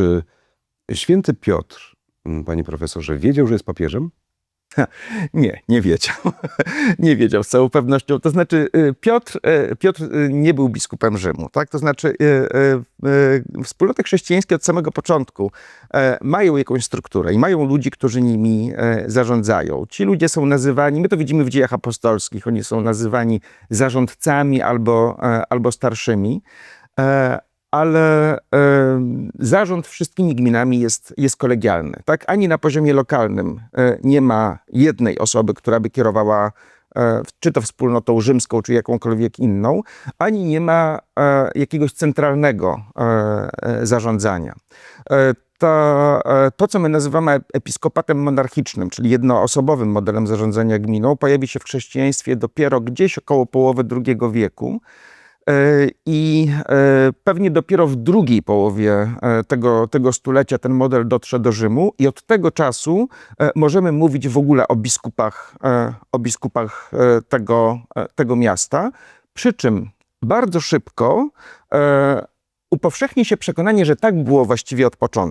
Czy święty Piotr, m, panie profesorze, wiedział, że jest papieżem? Nie, nie wiedział. nie wiedział z całą pewnością. To znaczy, y, Piotr, y, Piotr y, nie był biskupem Rzymu, tak? To znaczy, wspólnoty chrześcijańskie od samego początku e, mają jakąś strukturę i mają ludzi, którzy nimi e, zarządzają. Ci ludzie są nazywani, my to widzimy w dziejach apostolskich, oni są nazywani zarządcami albo, e, albo starszymi. Ale zarząd wszystkimi gminami jest, jest kolegialny. Tak? Ani na poziomie lokalnym e, nie ma jednej osoby, która by kierowała e, czy to wspólnotą rzymską, czy jakąkolwiek inną, ani nie ma e, jakiegoś centralnego zarządzania. To, to, co my nazywamy episkopatem monarchicznym, czyli jednoosobowym modelem zarządzania gminą, pojawi się w chrześcijaństwie dopiero gdzieś około połowy II wieku. E, I e, pewnie dopiero w drugiej połowie e, tego, tego stulecia ten model dotrze do Rzymu, i od tego czasu możemy mówić w ogóle o biskupach, o biskupach tego, tego miasta. Przy czym bardzo szybko upowszechni się przekonanie, że tak było właściwie od początku.